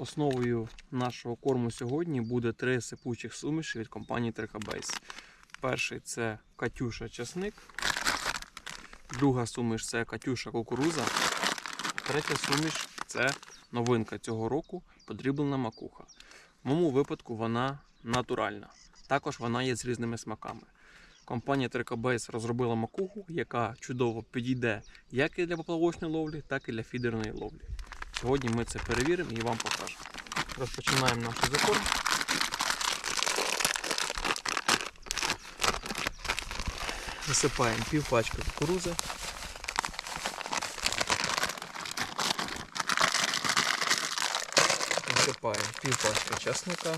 Основою нашого корму сьогодні буде три сипучих суміші від компанії Трикабейс. Перший це Катюша часник. Друга суміш це Катюша кукуруза. Третя суміш це новинка цього року подріблена макуха. В моєму випадку вона натуральна. Також вона є з різними смаками. Компанія Трикабейс розробила макуху, яка чудово підійде як і для поплавочної ловлі, так і для фідерної ловлі. Сьогодні ми це перевіримо і вам покажемо. Розпочинаємо наш закорм. Висипаємо пів пачки кукурузи. Висипаємо пів пачки чесника.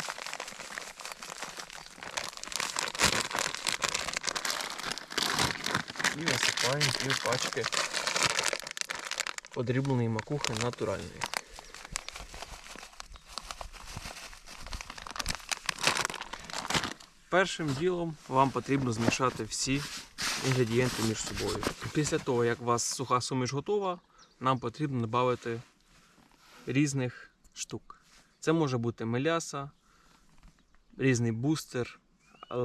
І висипаємо пів пачки подрібленої макухи натуральної. Першим ділом вам потрібно змішати всі інгредієнти між собою. Після того, як у вас суха суміш готова, нам потрібно додати різних штук. Це може бути меляса, різний бустер,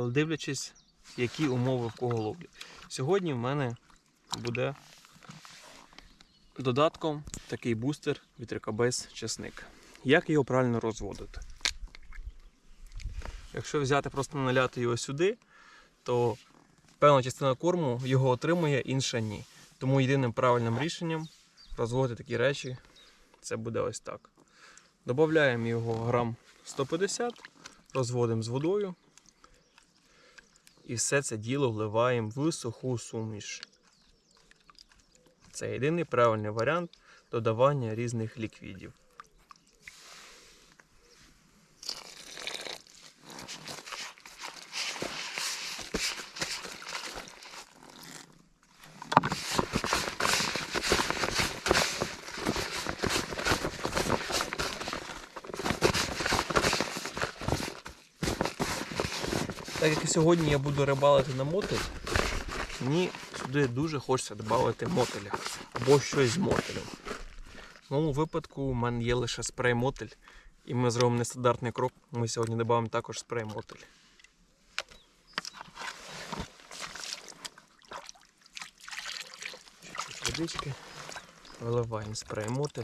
дивлячись, які умови в кого ловлі. Сьогодні в мене буде додатком такий бустер від Recabase чесник. Як його правильно розводити? Якщо взяти просто наляти його сюди, то певна частина корму його отримує, інша ні. Тому єдиним правильним рішенням розводити такі речі це буде ось так. Додаємо його грам 150, розводимо з водою. І все це діло вливаємо в суху суміш. Це єдиний правильний варіант додавання різних ліквідів. Так як і сьогодні я буду рибалити на мотель, мені сюди дуже хочеться додати мотеля або щось з мотелем. В моєму випадку у мене є лише спрей мотель, і ми зробимо нестандартний крок. Ми сьогодні додамо також спрей мотель. Чуть-чуть водички. Виливаємо спрей мотель.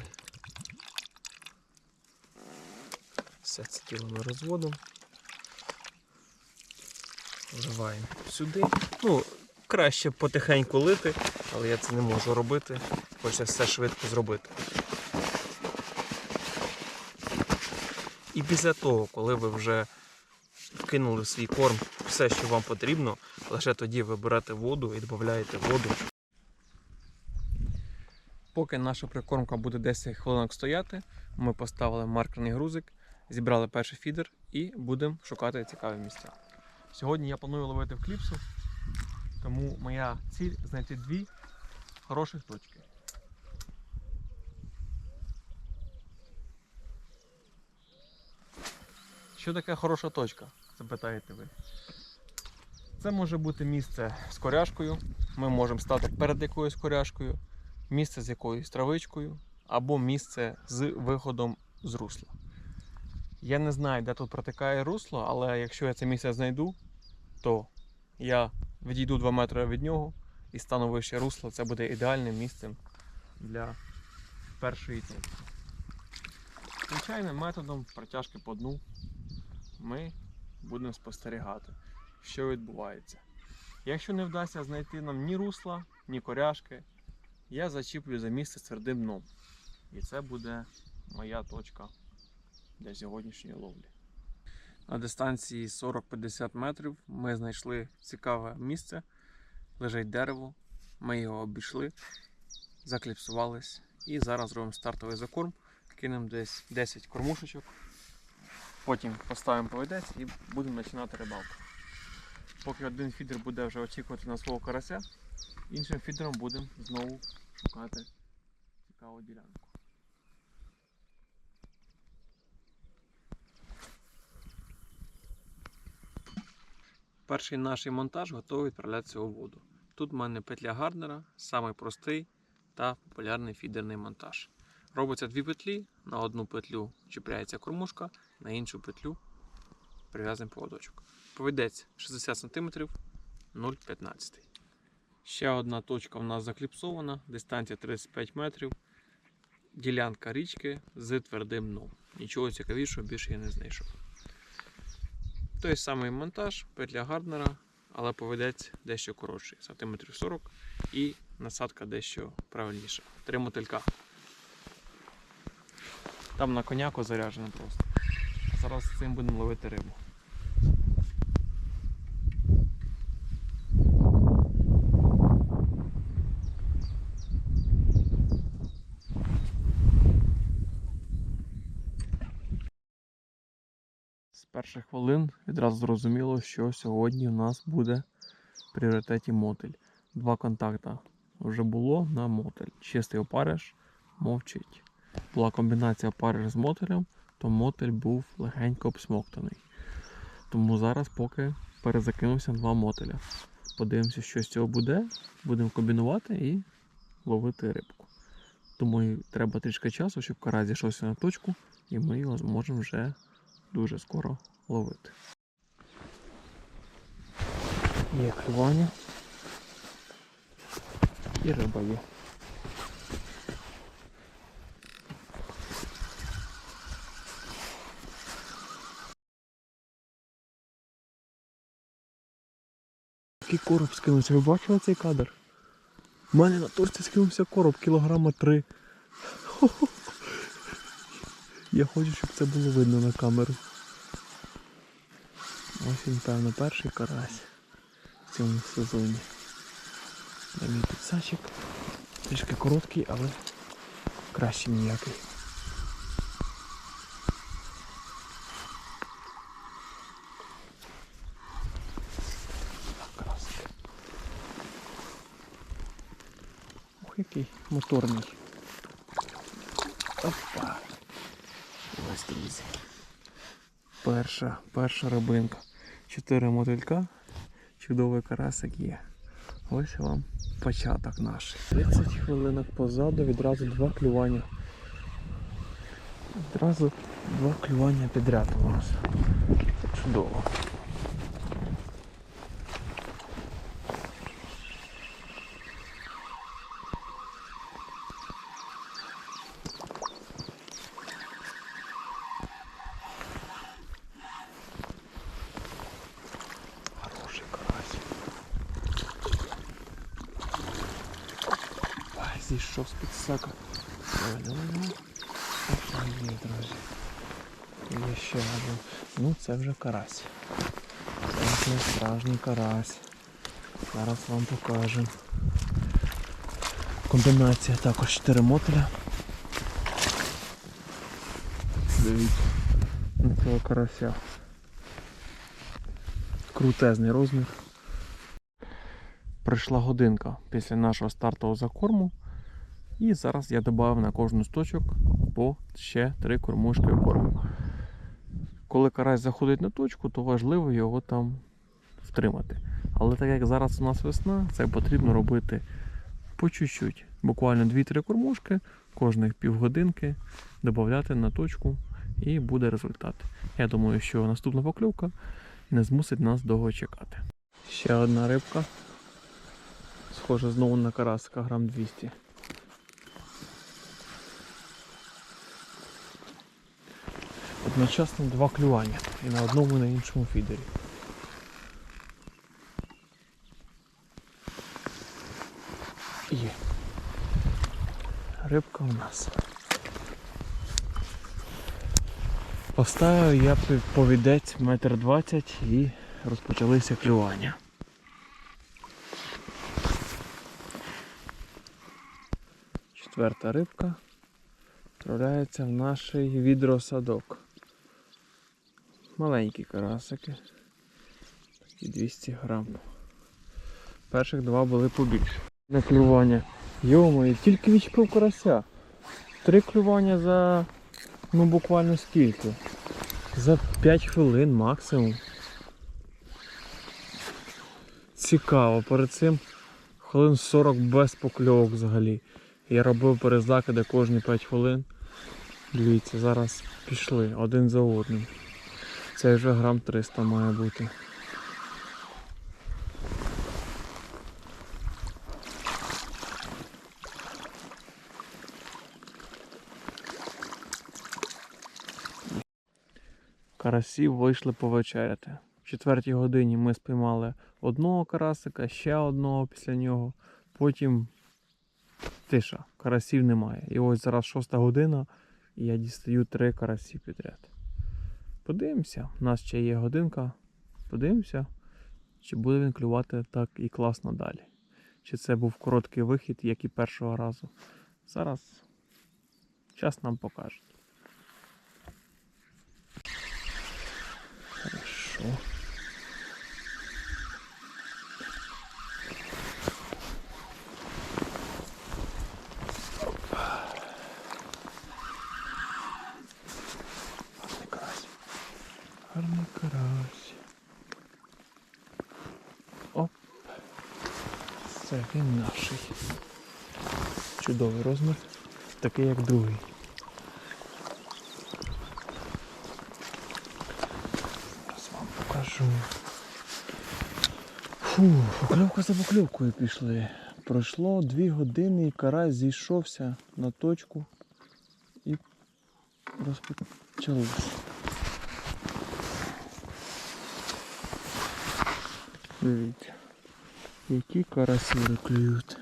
Все це тіло ми розводимо. Вливаємо сюди. Ну, краще потихеньку лити, але я це не можу робити. Хочеться все швидко зробити. І після того, коли ви вже вкинули в свій корм все, що вам потрібно, лише тоді ви берете воду і додаєте воду. Поки наша прикормка буде 10 хвилинок стояти, ми поставили маркерний грузик, зібрали перший фідер і будемо шукати цікаві місця. Сьогодні я планую ловити в кліпсу, тому моя ціль знайти дві хороших точки. Що таке хороша точка? Запитаєте ви. Це може бути місце з коряшкою. Ми можемо стати перед якоюсь коряшкою, місце з якоюсь травичкою, або місце з виходом з русла. Я не знаю, де тут протикає русло, але якщо я це місце знайду, то я відійду 2 метри від нього і стану вище русла. Це буде ідеальним місцем для першої точки. Звичайним методом протяжки по дну ми будемо спостерігати, що відбувається. Якщо не вдасться знайти нам ні русла, ні коряшки, я зачіплю за місце твердим дном. І це буде моя точка для сьогоднішньої ловлі. На дистанції 40-50 метрів ми знайшли цікаве місце. Лежить дерево. Ми його обійшли, закліпсувались і зараз робимо стартовий закорм. Кинемо десь 10 кормушечок. Потім поставимо повідець і будемо починати рибалку. Поки один фідер буде вже очікувати на свого карася, іншим фідером будемо знову шукати цікаву ділянку. Перший наш монтаж готовий відправлятися у воду. Тут в мене петля Гарднера, самий простий та популярний фідерний монтаж. Робиться дві петлі, на одну петлю чіпляється кормушка, на іншу петлю прив'язаний поводочок. Поведець 60 см 0,15. Ще одна точка в нас закліпсована, дистанція 35 метрів. Ділянка річки з твердим дном. Нічого цікавішого більше я не знайшов. Той самий монтаж, петля Гарднера, але поведець дещо коротший, сантиметрів 40 і насадка дещо правильніша. Три мотилька. Там на коняку заряджено просто. Зараз цим будемо ловити рибу. З перших хвилин відразу зрозуміло, що сьогодні у нас буде в пріоритеті мотель. Два контакта вже було на мотель. Чистий опариш мовчить. Була комбінація опариш з мотелем, то мотель був легенько обсмоктаний. Тому зараз поки перезакинувся на два мотеля. Подивимося, що з цього буде. Будемо комбінувати і ловити рибку. Тому треба трішки часу, щоб карась зійшовся на точку, і ми його зможемо вже дуже скоро ловити. Є клювання. І риба є. Який короб скинувся, ви бачили цей кадр? У мене на торці скинувся короб кілограма три. Я хочу, щоб це було видно на камеру. Ось він, певно, перший карась в цьому сезоні. Де мій підсачик. Трішки короткий, але краще ніякий. Ох, який моторний. Опа. Ось друзі. Перша, перша рибинка. Чотири мотилька. Чудовий карасик є. Ось вам початок наш. 30 хвилинок позаду відразу два клювання. Відразу два клювання підряд у нас. Чудово. Хороший карась. Ай, зійшов з підсака. Є, друзі. Є ще один. Ну, це вже карась. Це вже справжній карась. Зараз вам покажемо. Комбінація також 4 мотеля. Дивіться на цього карася. Крутезний розмір. Прийшла годинка після нашого стартового закорму. І зараз я додав на кожну з точок по ще три кормушки корму. Коли карась заходить на точку, то важливо його там втримати. Але так як зараз у нас весна, це потрібно робити по чуть-чуть. Буквально 2-3 кормушки, кожних півгодинки додати на точку і буде результат. Я думаю, що наступна покльовка не змусить нас довго чекати. Ще одна рибка. Схоже знову на карасика грам 200. Одночасно два клювання і на одному і на іншому фідері. Є. Рибка у нас. Поставив я повідець метр двадцять і розпочалися клювання. Четверта рибка відправляється в наш відросадок. Маленькі карасики. Такі 200 грам. Перших два були побільше. На клювання. Йомаю, тільки відчепив карася. Три клювання за ну буквально скільки? За 5 хвилин максимум. Цікаво, перед цим хвилин 40 без покльовок взагалі. Я робив перезакиди кожні 5 хвилин. Дивіться, зараз пішли один за одним. Це вже грам 300 має бути. Карасів вийшли повечеряти. В четвертій годині ми спіймали одного карасика, ще одного після нього. Потім тиша, карасів немає. І ось зараз шоста година, і я дістаю три карасі підряд. Подивимося, у нас ще є годинка. Подивимося, чи буде він клювати так і класно далі. Чи це був короткий вихід, як і першого разу. Зараз час нам покаже. Хорошо. Карась. Оп. Це він наший. Чудовий розмір. Такий як другий. Зараз вам покажу. Фу, покльовка за покльовкою пішли. Пройшло дві години і карась зійшовся на точку і розпочалося. Дивіться, які карасі клюють.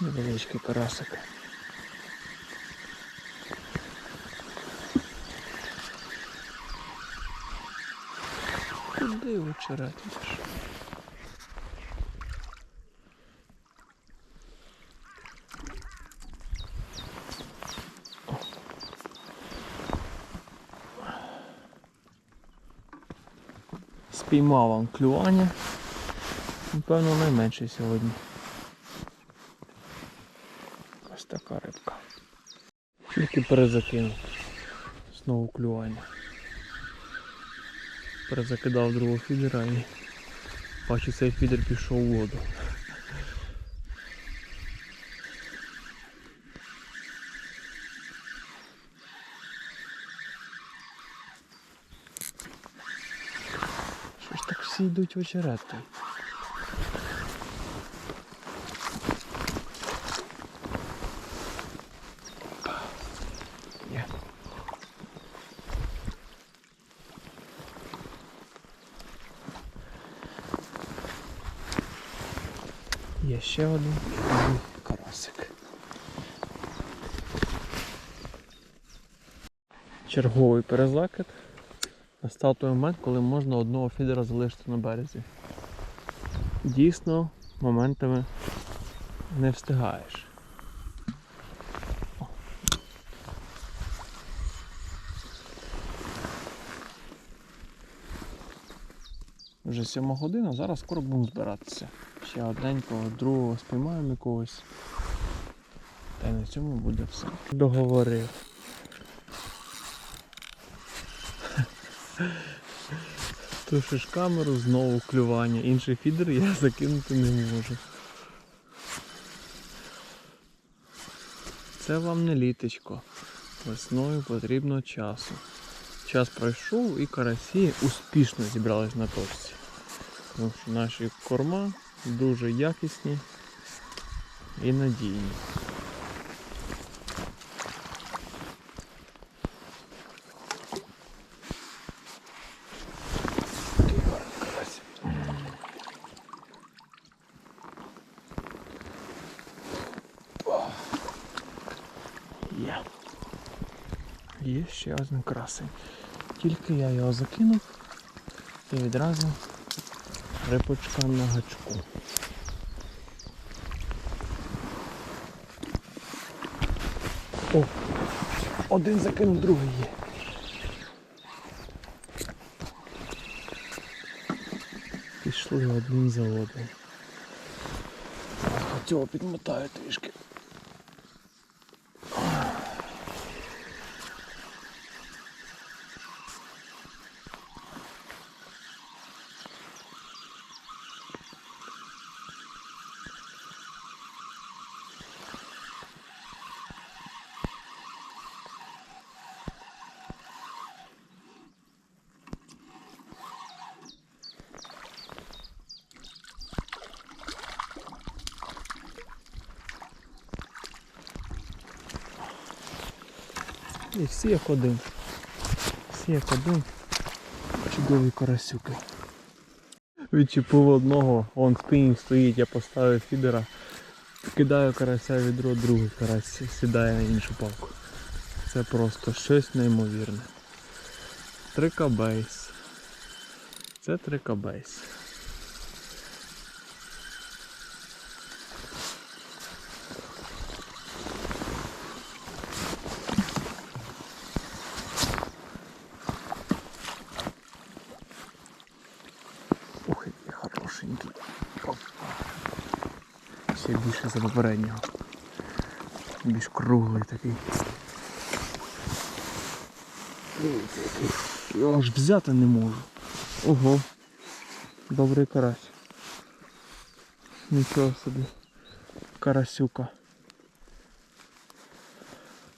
Невеличкий карасик. Очерет? Спіймав вам клювання. Напевно, найменше сьогодні. Ось така рибка. Тільки перезакинув. Знову клювання. Перезакидав другого фідера і бачу цей фідер пішов у воду. Що ж так всі йдуть в очерет? Ще один карасик. Черговий перезакид. Настав той момент, коли можна одного фідера залишити на березі. Дійсно, моментами не встигаєш. Вже сьома година, зараз скоро будемо збиратися. Ще одненького, другого спіймаємо якогось. Та й на цьому буде все. Договорив. Тушиш камеру, знову клювання. Інший фідер я закинути не можу. Це вам не літочко. Весною потрібно часу. Час пройшов і карасі успішно зібрались на точці. Тому що наші корма дуже якісні і надійні. Є. Є ще один красень. Тільки я його закинув і відразу рипочка на гачку. О! Один закинув, другий є. Пішли один за одним. Цього підмотаю трішки. І всі як один. Всі як один. Чудові карасюки. Відчепив одного, он спінінг стоїть, я поставив фідера. Кидаю карася в відро, другий карась сідає на іншу палку. Це просто щось неймовірне. Трикабейс. Це трикабейс. Ох, який хорошенький. Опа. Ще більше за попереднього. Більш круглий такий. Я аж взяти не можу. Ого. Добрий карась. Нічого собі. Карасюка.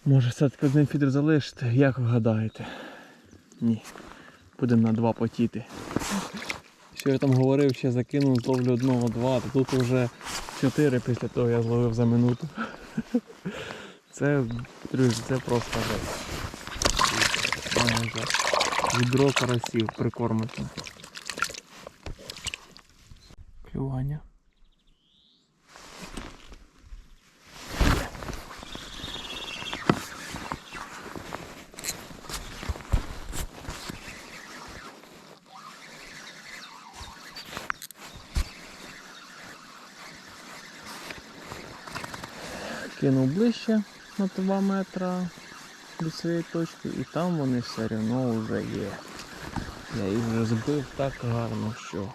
Може все-таки один фідер залишити, як ви гадаєте? Ні. Будемо на два потіти. Що я там говорив, ще закинув, зловлю одного-два, то тут вже чотири після того я зловив за минуту. Це, друзі, це просто. Відро карасів прикормити. Клювання. Кинув ближче на 2 метра до своєї точки і там вони все одно вже є. Я їх вже збив так гарно, що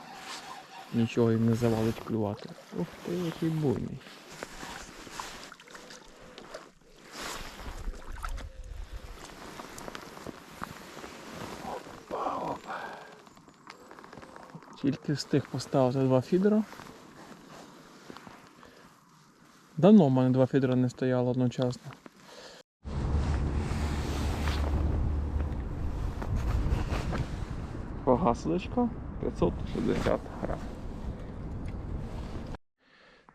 нічого їм не завалить клювати. Ух ти, який буйний. Тільки встиг поставити два фідера. Давно в мене два фідера не стояло одночасно. Вага судочка 560 грам.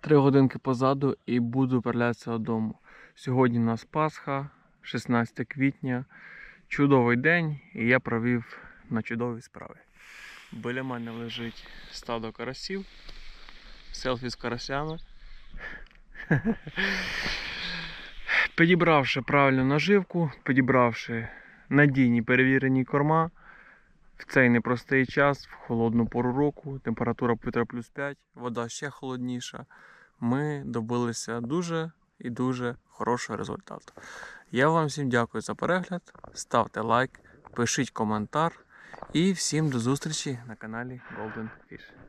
Три годинки позаду і буду перелятися додому. Сьогодні у нас Пасха, 16 квітня. Чудовий день і я провів на чудовій справі. Біля мене лежить стадо карасів, селфі з карасями. Підібравши правильну наживку, підібравши надійні перевірені корма, в цей непростий час, в холодну пору року, температура повітря плюс 5, вода ще холодніша, ми добилися дуже і дуже хорошого результату. Я вам всім дякую за перегляд, ставте лайк, пишіть коментар і всім до зустрічі на каналі Golden Fish.